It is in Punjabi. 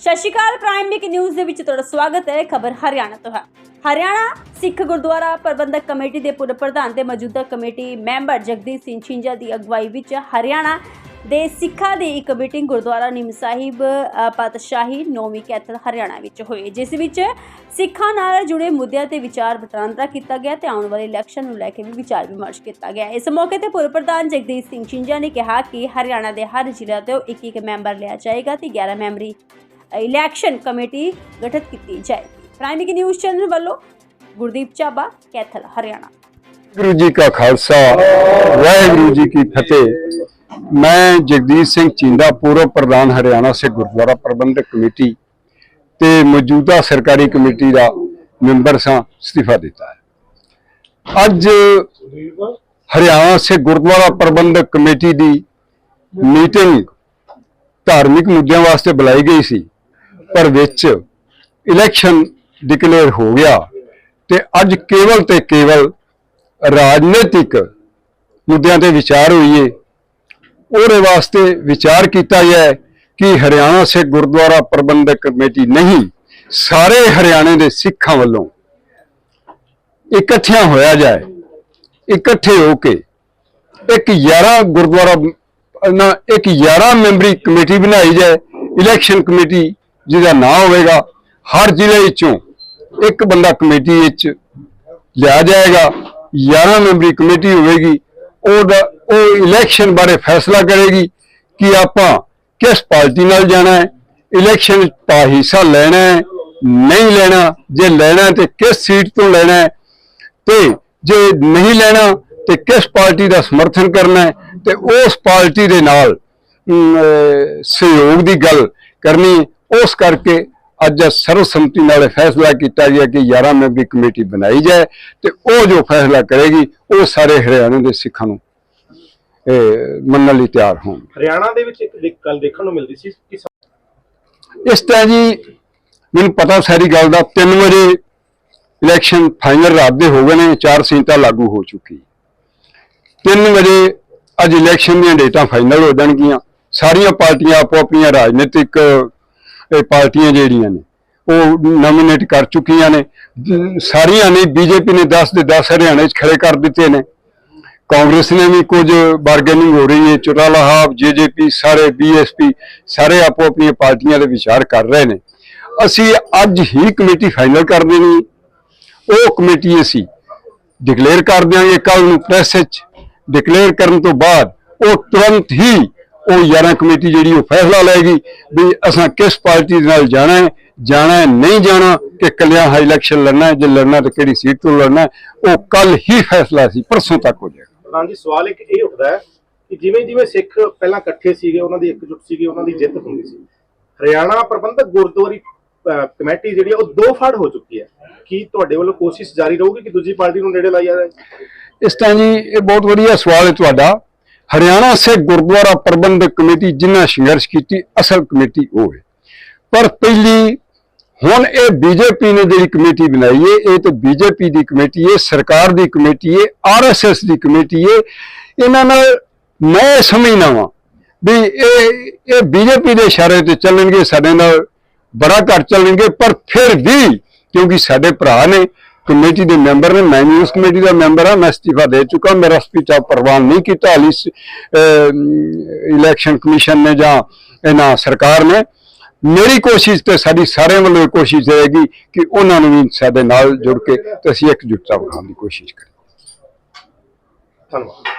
ਸਤਿ ਸ਼੍ਰੀ ਅਕਾਲ ਪ੍ਰਾਈਮ ਵੀਕ ਨਿਊਜ਼ ਦੇ ਵਿੱਚ ਤੁਹਾਡਾ ਸਵਾਗਤ ਹੈ, ਖਬਰ ਹਰਿਆਣਾ ਤੋਂ ਹੈ। ਹਰਿਆਣਾ ਸਿੱਖ ਗੁਰਦੁਆਰਾ ਪ੍ਰਬੰਧਕ ਕਮੇਟੀ ਦੇ ਪੂਰਵ ਪ੍ਰਧਾਨ ਤੇ ਮੌਜੂਦਾ ਕਮੇਟੀ ਮੈਂਬਰ ਜਗਦੀਪ ਸਿੰਘ ਛਿੰਜਾ ਦੀ ਅਗਵਾਈ ਵਿੱਚ ਹਰਿਆਣਾ ਦੇ ਸਿੱਖਾਂ ਦੀ ਇੱਕ ਮੀਟਿੰਗ ਗੁਰਦੁਆਰਾ ਨਿੰਮ ਸਾਹਿਬ ਪਾਤਸ਼ਾਹੀ ਨੌਵੀਂ ਕੈਥਲ ਹਰਿਆਣਾ ਵਿੱਚ ਹੋਈ। ਜਿਸ ਵਿੱਚ ਸਿੱਖਾਂ ਨਾਲ ਜੁੜੇ ਮੁੱਦਿਆਂ ਤੇ ਵਿਚਾਰ ਵਟਾਂਦਰਾ ਕੀਤਾ ਗਿਆ ਤੇ ਆਉਣ ਵਾਲੇ ਇਲੈਕਸ਼ਨ ਨੂੰ ਲੈ ਕੇ ਵੀ ਵਿਚਾਰ ਵਿਮਰਸ਼ ਕੀਤਾ ਗਿਆ। ਇਸ ਮੌਕੇ ਤੇ ਪੂਰਵ ਪ੍ਰਧਾਨ ਜਗਦੀਪ ਸਿੰਘ ਛਿੰਜਾ ਨੇ ਕਿਹਾ ਕਿ ਹਰਿਆਣਾ ਦੇ ਹਰ ਜ਼ਿਲ੍ਹੇ ਤੋਂ ਇੱਕ ਇੱਕ ਮੈਂਬਰ ਲਿਆ ਜਾਏਗਾ ਤੇ 11 ਮੈਂਬਰੀ ਇਲੈਕਸ਼ਨ ਕਮੇਟੀ ਗਠਿਤ ਕੀਤੀ ਜਾਏਗੀ ਪ੍ਰਾਈਮਰੀ ਨਿਊਜ਼ ਚੈਨਲ ਵੱਲੋਂ ਗੁਰਦੀਪ ਚਾਬਾ ਕੈਥਲ, ਹਰਿਆਣਾ। ਵਾਹਿਗੁਰੂ ਜੀ ਕਾ ਖਾਲਸਾ, ਵਾਹਿਗੁਰੂ ਜੀ ਕੀ ਫਤਿਹ। ਮੈਂ ਜਗਦੀਸ਼ ਸਿੰਘ ਚਿੰਦਾ, ਪੂਰਵ ਪ੍ਰਧਾਨ ਹਰਿਆਣਾ ਸੇ ਗੁਰਦੁਆਰਾ ਪ੍ਰਬੰਧਕ ਕਮੇਟੀ ਤੇ ਮੌਜੂਦਾ ਸਰਕਾਰੀ ਕਮੇਟੀ ਦਾ ਮੈਂਬਰ ਸਾਂ ਅਸਤੀਫਾ ਦਿੱਤਾ ਹੈ। ਅੱਜ ਹਰਿਆਣਾ ਸੇ ਗੁਰਦੁਆਰਾ ਪ੍ਰਬੰਧਕ ਕਮੇਟੀ ਦੀ ਮੀਟਿੰਗ ਧਾਰਮਿਕ ਮੁੱਦਿਆਂ ਵਾਸਤੇ ਬੁਲਾਈ ਗਈ ਸੀ। ਪਰ ਵਿੱਚ ਇਲੈਕਸ਼ਨ ਡਿਕਲੇਅਰ ਹੋ ਗਿਆ ਤੇ ਅੱਜ ਕੇਵਲ ਤੇ ਕੇਵਲ ਰਾਜਨੀਤਿਕ ਮੁੱਦਿਆਂ ਤੇ ਵਿਚਾਰ ਹੋਈਏ। ਉਹਦੇ ਵਾਸਤੇ ਵਿਚਾਰ ਕੀਤਾ ਗਿਆ ਹੈ ਕਿ ਹਰਿਆਣਾ ਸਿੱਖ ਗੁਰਦੁਆਰਾ ਪ੍ਰਬੰਧਕ ਕਮੇਟੀ ਨਹੀਂ, ਸਾਰੇ ਹਰਿਆਣੇ ਦੇ ਸਿੱਖਾਂ ਵੱਲੋਂ ਇਕੱਠਿਆਂ ਹੋਇਆ ਜਾਏ, ਇਕੱਠੇ ਹੋ ਕੇ ਇੱਕ 11 ਗੁਰਦੁਆਰਾ, ਨਾ, ਇੱਕ 11 ਮੈਂਬਰੀ ਕਮੇਟੀ ਬਣਾਈ ਜਾਏ ਇਲੈਕਸ਼ਨ ਕਮੇਟੀ ਜਿਹਦਾ ਨਾਂ ਹੋਵੇਗਾ ਹਰ ਜ਼ਿਲ੍ਹੇ ਵਿੱਚੋਂ ਇੱਕ ਬੰਦਾ ਕਮੇਟੀ ਵਿੱਚ ਲਿਆ ਜਾਏਗਾ। 11 ਮੈਂਬਰੀ ਕਮੇਟੀ ਹੋਵੇਗੀ। ਉਹਦਾ ਉਹ ਇਲੈਕਸ਼ਨ ਬਾਰੇ ਫੈਸਲਾ ਕਰੇਗੀ ਕਿ ਆਪਾਂ ਕਿਸ ਪਾਰਟੀ ਨਾਲ ਜਾਣਾ ਹੈ, ਇਲੈਕਸ਼ਨ ਵਿੱਚ ਪਾ ਹਿੱਸਾ ਲੈਣਾ ਹੈ, ਨਹੀਂ ਲੈਣਾ, ਜੇ ਲੈਣਾ ਹੈ ਤੇ ਕਿਸ ਸੀਟ ਤੋਂ ਲੈਣਾ ਹੈ ਤੇ ਜੇ ਨਹੀਂ ਲੈਣਾ ਤੇ ਕਿਸ ਪਾਰਟੀ ਦਾ ਸਮਰਥਨ ਕਰਨਾ ਹੈ ਤੇ ਉਸ ਪਾਰਟੀ ਦੇ ਨਾਲ ਸਹਿਯੋਗ ਦੀ ਗੱਲ ਕਰਨੀ ਉਸ ਕਰਕੇ ਅੱਜ ਸਰਵਸੰਮਤੀ ਨਾਲ ਫੈਸਲਾ ਕੀਤਾ ਗਿਆ ਕਿ 11 ਮੈਂਬਰੀ ਕਮੇਟੀ ਬਣਾਈ ਜਾਏ ਤੇ ਉਹ ਜੋ ਫੈਸਲਾ ਕਰੇਗੀ ਉਹ ਸਾਰੇ ਹਰਿਆਣਾ ਦੇ ਸਿੱਖਾਂ ਨੂੰ ਮੰਨਣ ਲਈ ਤਿਆਰ ਹੋਣ। ਹਰਿਆਣਾ ਦੇ ਵਿੱਚ ਇੱਕ ਗੱਲ ਦੇਖਣ ਨੂੰ ਮਿਲਦੀ ਸੀ ਕਿ ਇਸ ਤਰ੍ਹਾਂ ਜੀ ਮੈਨੂੰ ਪਤਾ ਸਾਰੀ ਗੱਲ ਦਾ 3 ਵਜੇ ਇਲੈਕਸ਼ਨ ਫਾਈਨਲ ਰਾਤ ਦੇ ਹੋ ਗਏ ਨੇ ਚਾਰ ਸੀਟਾਂ ਲਾਗੂ ਹੋ ਚੁੱਕੀ। 3 ਵਜੇ ਅੱਜ ਇਲੈਕਸ਼ਨ ਦੀਆਂ ਡੇਟਾਂ ਫਾਈਨਲ ਹੋ ਜਾਣਗੀਆਂ। ਸਾਰੀਆਂ ਪਾਰਟੀਆਂ ਆਪੋ ਆਪਣੀਆਂ ਰਾਜਨੀਤਿਕ ਇਹ ਪਾਰਟੀਆਂ ਜਿਹੜੀਆਂ ਨੇ, ਉਹ ਨੋਮੀਨੇਟ ਕਰ ਚੁੱਕੀਆਂ ਨੇ। ਸਾਰੀਆਂ ਨੇ, ਬੀਜੇਪੀ ਨੇ 10 ਦੇ 10 ਹਰਿਆਣੇ 'ਚ ਖੜੇ ਕਰ ਦਿੱਤੇ ਨੇ। ਕਾਂਗਰਸ ਨੇ ਵੀ ਕੁਝ ਬਾਰਗੇਨਿੰਗ ਹੋ ਰਹੀ ਹੈ ਚੁਟਾਲਾ ਸਾਹਿਬ ਜੇਜੇਪੀ ਸਾਰੇ ਬੀਐਸਪੀ ਸਾਰੇ ਆਪੋ ਆਪਣੀਆਂ ਪਾਰਟੀਆਂ ਦੇ ਵਿਚਾਰ ਕਰ ਰਹੇ ਨੇ। ਅਸੀਂ ਅੱਜ ਹੀ ਕਮੇਟੀ ਫਾਈਨਲ ਕਰ ਦੇਣੀ ਉਹ ਕਮੇਟੀ ਅਸੀਂ ਡਿਕਲੇਅਰ ਕਰ ਦਿਆਂਗੇ ਕੱਲ ਨੂੰ ਪ੍ਰੈਸ ਵਿੱਚ। ਡਿਕਲੇਅਰ ਕਰਨ ਤੋਂ ਬਾਅਦ ਉਹ ਤੁਰੰਤ ਹੀ ਉਹ 11 ਕਮੇਟੀ ਜਿਹੜੀ ਉਹ ਫੈਸਲਾ ਲਏਗੀ ਵੀ ਅਸਾਂ ਕਿਸ ਪਾਰਟੀ ਦੇ ਨਾਲ ਜਾਣਾ ਹੈ ਜਾਣਾ ਹੈ ਨਹੀਂ ਜਾਣਾ ਕਿ ਕੱਲਿਆਂ ਹਾਈ ਇਲੈਕਸ਼ਨ ਲੜਨਾ ਹੈ ਜੇ ਲੜਨਾ ਤਾਂ ਕਿਹੜੀ ਸੀਟ ਤੋਂ ਲੜਨਾ ਉਹ ਕੱਲ ਹੀ ਫੈਸਲਾ ਸੀ ਪਰਸੋਂ ਤੱਕ ਹੋ ਜਾਏਗਾ। ਪ੍ਰਧਾਨ ਜੀ ਸਵਾਲ ਇੱਕ ਇਹ ਉੱਠਦਾ ਹੈ ਕਿ ਜਿਵੇਂ ਜਿਵੇਂ ਸਿੱਖ ਪਹਿਲਾਂ ਇਕੱਠੇ ਸੀਗੇ ਉਹਨਾਂ ਦੀ ਇਕਜੁੱਟ ਸੀਗੀ ਉਹਨਾਂ ਦੀ ਜਿੱਤ ਹੁੰਦੀ ਸੀ। ਹਰਿਆਣਾ ਪ੍ਰਬੰਧਕ ਗੁਰਦੁਆਰੀ ਕਮੇਟੀ ਜਿਹੜੀ ਉਹ ਦੋ ਫੜ ਹੋ ਚੁੱਕੀ ਹੈ। ਕੀ ਤੁਹਾਡੇ ਵੱਲੋਂ ਕੋਸ਼ਿਸ਼ ਜਾਰੀ ਰਹੂਗੀ ਕਿ ਦੂਜੀ ਪਾਰਟੀ ਨੂੰ ਨੇੜੇ ਲਾਇਆ ਜਾਏ? ਇਸ ਤਰ੍ਹਾਂ ਜੀ ਇਹ ਬਹੁਤ ਵਧੀਆ ਸਵਾਲ ਹੈ ਤੁਹਾਡਾ। ਹਰਿਆਣਾ ਸਿੱਖ ਗੁਰਦੁਆਰਾ ਪ੍ਰਬੰਧਕ ਕਮੇਟੀ ਜਿਨ੍ਹਾਂ ਸੰਘਰਸ਼ ਕੀਤੀ, ਅਸਲ ਕਮੇਟੀ ਉਹ ਹੈ। ਪਰ ਪਹਿਲੀ, ਹੁਣ ਇਹ ਬੀਜੇਪੀ ਨੇ ਜਿਹੜੀ ਕਮੇਟੀ ਬਣਾਈ ਹੈ, ਇਹ ਤਾਂ ਬੀਜੇਪੀ ਦੀ ਕਮੇਟੀ ਹੈ, ਸਰਕਾਰ ਦੀ ਕਮੇਟੀ ਹੈ ਆਰਐਸਐਸ ਦੀ ਕਮੇਟੀ ਹੈ। ਇਹਨਾਂ ਨਾਲ ਮੈਂ ਸਮਝਣਾ ਵਾਂ ਵੀ ਇਹ ਇਹ ਬੀਜੇਪੀ ਦੇ ਇਸ਼ਾਰੇ ਤੇ ਚੱਲਣਗੇ, ਸਾਡੇ ਨਾਲ ਬੜਾ ਘੱਟ ਚੱਲਣਗੇ, ਪਰ ਫਿਰ ਵੀ ਕਿਉਂਕਿ ਸਾਡੇ ਭਰਾ ਨੇ ਕਮੇਟੀ ਦੇ ਮੈਂਬਰ ਨੇ, ਮੈਂ ਵੀ ਉਸ ਕਮੇਟੀ ਦਾ ਮੈਂਬਰ ਹਾਂ, ਮੈਂ ਅਸਤੀਫਾ ਦੇ ਚੁੱਕਾ, ਮੇਰਾ ਅਸਤੀਫਾ ਪ੍ਰਵਾਨ ਨਹੀਂ ਕੀਤਾ, ਹਾਲੀ ਇਲੈਕਸ਼ਨ ਕਮਿਸ਼ਨ ਨੇ ਜਾਂ ਇਹਨਾਂ ਸਰਕਾਰ ਨੇ। ਮੇਰੀ ਕੋਸ਼ਿਸ਼ ਤੇ ਸਾਡੀ ਸਾਰਿਆਂ ਵੱਲੋਂ ਇਹ ਕੋਸ਼ਿਸ਼ ਰਹੇਗੀ ਕਿ ਉਹਨਾਂ ਨੂੰ ਵੀ ਸਾਡੇ ਨਾਲ ਜੁੜ ਕੇ ਤੇ ਅਸੀਂ ਇਕਜੁੱਟਤਾ ਬਣਾਉਣ ਦੀ ਕੋਸ਼ਿਸ਼ ਕਰੀਏ। ਧੰਨਵਾਦ।